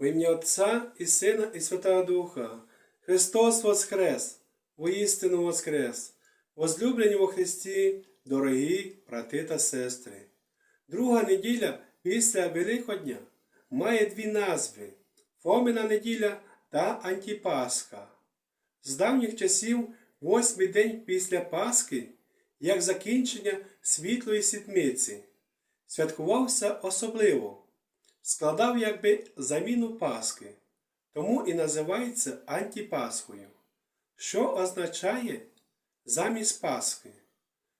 Во ім'я Отця і Сина, і Святого Духа. Христос Воскрес, воістину Воскрес, возлюблені во Христі, дорогі брати та сестри. Друга неділя після Великодня має дві назви Фомина неділя та Антіпасха. З давніх часів восьмий день після Пасхи, як закінчення світлої сітмиці, святкувався особливо, складав якби заміну Пасхи, тому і називається Антіпасхою, що означає замість Пасхи.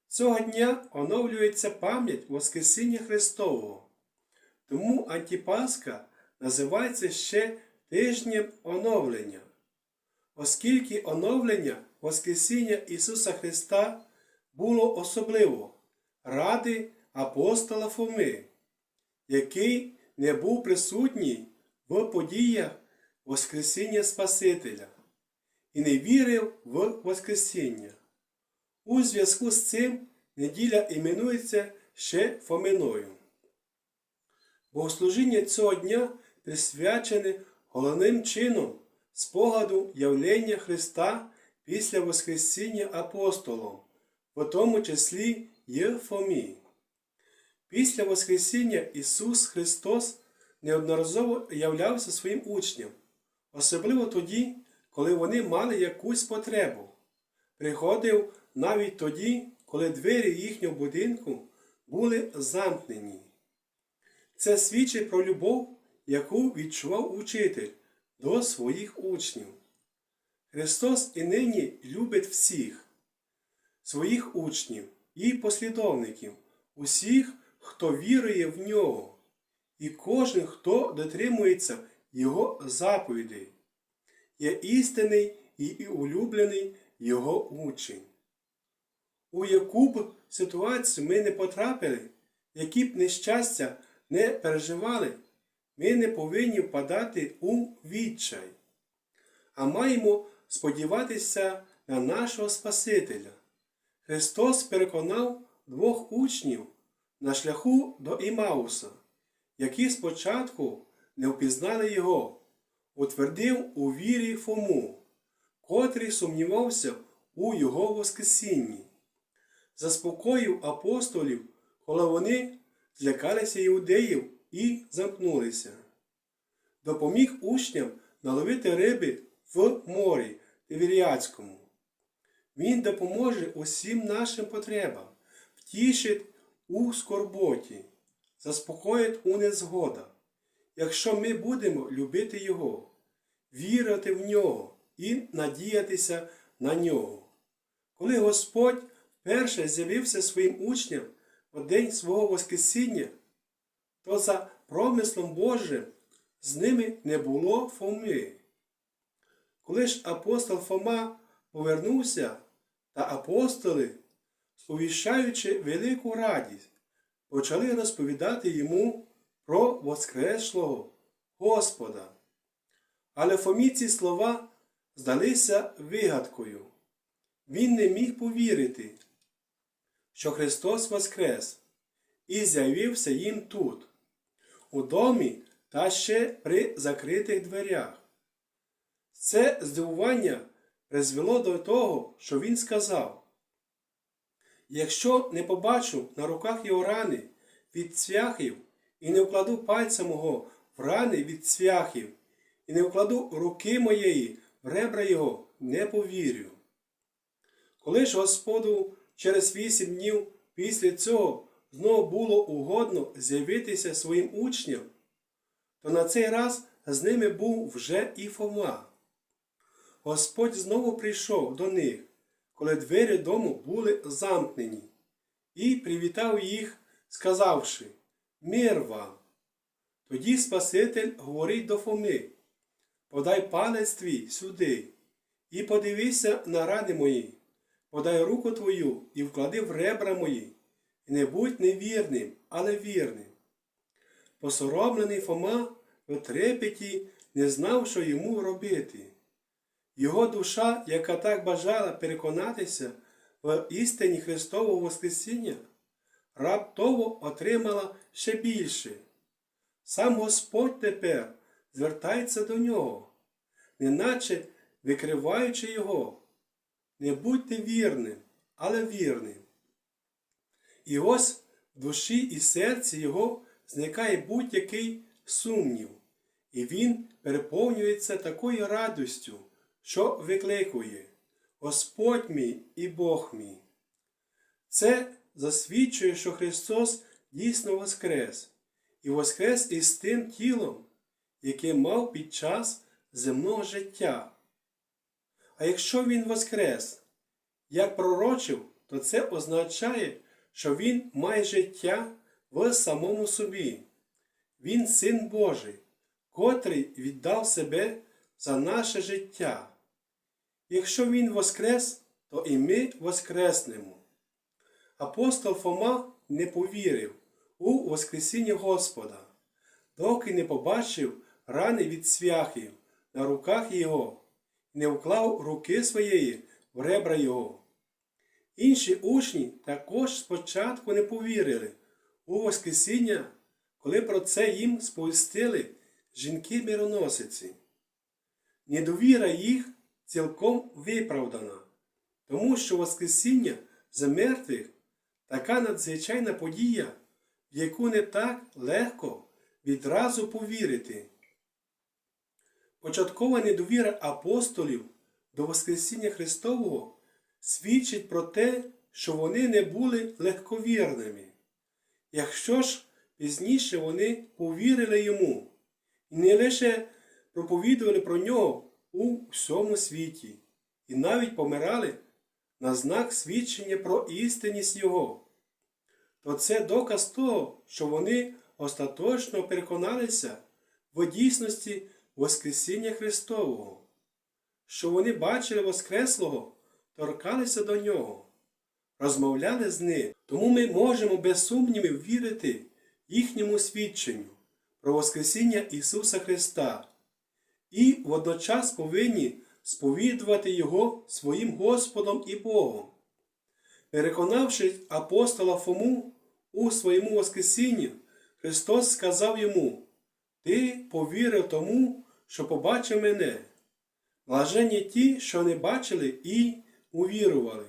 Цього дня оновлюється пам'ять Воскресіння Христового. Тому Антіпасха називається ще тижнем оновлення, оскільки оновлення Воскресіння Ісуса Христа було особливо ради апостола Фоми, який не був присутній в подіях Воскресіння Спасителя і не вірив в Воскресіння. У зв'язку з цим неділя іменується ще Фоминою. Богослужіння цього дня присвячене головним чином спогаду явлення Христа після Воскресіння апостолом, в тому числі є Фомі. Після Воскресіння Ісус Христос неодноразово являвся своїм учням, особливо тоді, коли вони мали якусь потребу. Приходив навіть тоді, коли двері їхнього будинку були замкнені. Це свідчить про любов, яку відчував учитель до своїх учнів. Христос і нині любить всіх, своїх учнів і послідовників, усіх, хто вірує в нього, і кожен, хто дотримується Його заповідей, є істинний і улюблений Його учень. У яку б ситуацію ми не потрапили, які б нещастя не переживали, ми не повинні впадати у відчай, а маємо сподіватися на нашого Спасителя. Христос переконав двох учнів на шляху до Імауса, які спочатку не впізнали його, утвердив у вірі Фому, котрий сумнівався у його Воскресінні. Заспокоїв апостолів, коли вони злякалися іудеїв і замкнулися. Допоміг учням наловити риби в морі Тиверіацькому. Він допоможе усім нашим потребам, втішить у скорботі, заспокоїть у незгодах, якщо ми будемо любити Його, вірити в нього і надіятися на нього. Коли Господь вперше з'явився своїм учням у день свого Воскресіння, то за промислом Божим з ними не було Фоми. Коли ж апостол Фома повернувся, та апостоли, сповіщаючи велику радість, почали розповідати йому про Воскреслого Господа. Але Фомі ці слова здалися вигадкою. Він не міг повірити, що Христос Воскрес і з'явився їм тут, у домі та ще при закритих дверях. Це здивування призвело до того, що він сказав: Якщо не побачу на руках його рани від цвяхів, і не вкладу пальця мого в рани від цвяхів, і не вкладу руки моєї в ребра його, не повірю. Коли ж Господу через вісім днів після цього знову було угодно з'явитися своїм учням, то на цей раз з ними був вже і Фома. Господь знову прийшов до них, коли двері дому були замкнені, і привітав їх, сказавши Мир вам. Тоді Спаситель говорить до Фоми, подай палець твій сюди, і подивися на рани мої, подай руку твою і вклади в ребра мої, і не будь невірним, але вірним. Посоромлений Фома в трепеті не знав, що йому робити. Його душа, яка так бажала переконатися в істині Христового Воскресіння, раптово отримала ще більше. Сам Господь тепер звертається до нього, неначе викриваючи його. Не будьте вірним, але вірним. І ось в душі і серці його зникає будь-який сумнів, і він переповнюється такою радістю, що викликує Господь мій і Бог мій. Це засвідчує, що Христос дійсно воскрес, і воскрес із тим тілом, яке мав під час земного життя. А якщо Він воскрес, як пророчив, то це означає, що Він має життя в самому собі. Він син Божий, котрий віддав себе за наше життя. Якщо Він воскрес, то і ми воскреснемо. Апостол Фома не повірив у Воскресіння Господа, доки не побачив рани від свяхів на руках Його, не вклав руки своєї в ребра Його. Інші учні також спочатку не повірили у Воскресіння, коли про це їм сповістили жінки-мироносиці. Недовіра їх цілком виправдана, тому що Воскресіння з мертвих така надзвичайна подія, в яку не так легко відразу повірити. Початкова недовіра апостолів до Воскресіння Христового свідчить про те, що вони не були легковірними. Якщо ж пізніше вони повірили йому і не лише проповідували про нього у всьому світі, і навіть помирали на знак свідчення про істинність Його, то це доказ того, що вони остаточно переконалися в дійсності Воскресіння Христового, що вони бачили Воскреслого, торкалися до Нього, розмовляли з ним. Тому ми можемо без сумнівів вірити їхньому свідченню про Воскресіння Ісуса Христа і водночас повинні сповідувати Його своїм Господом і Богом. Переконавши апостола Фому у своєму Воскресінні, Христос сказав йому: Ти повірив тому, що побачив мене. Блаженні ті, що не бачили і увірували.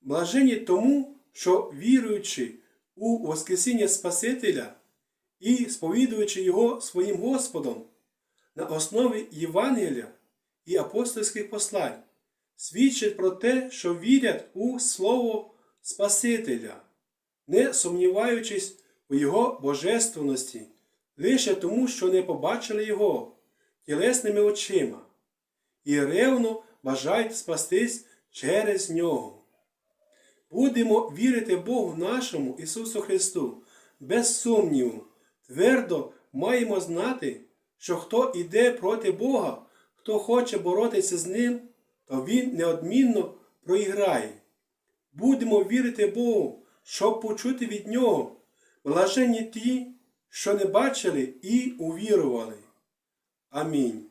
Блаженні тому, що віруючи у Воскресіння Спасителя і сповідуючи Його своїм Господом на основі Євангелія і апостольських послань, свідчать про те, що вірять у Слово Спасителя, не сумніваючись у Його божественності, лише тому, що не побачили Його тілесними очима, і ревно бажають спастись через Нього. Будемо вірити Богу нашому Ісусу Христу без сумніву, твердо маємо знати, що хто іде проти Бога, хто хоче боротися з Ним, то Він неодмінно проіграє. Будемо вірити Богу, щоб почути від Нього, блажені ті, що не бачили і увірували. Амінь.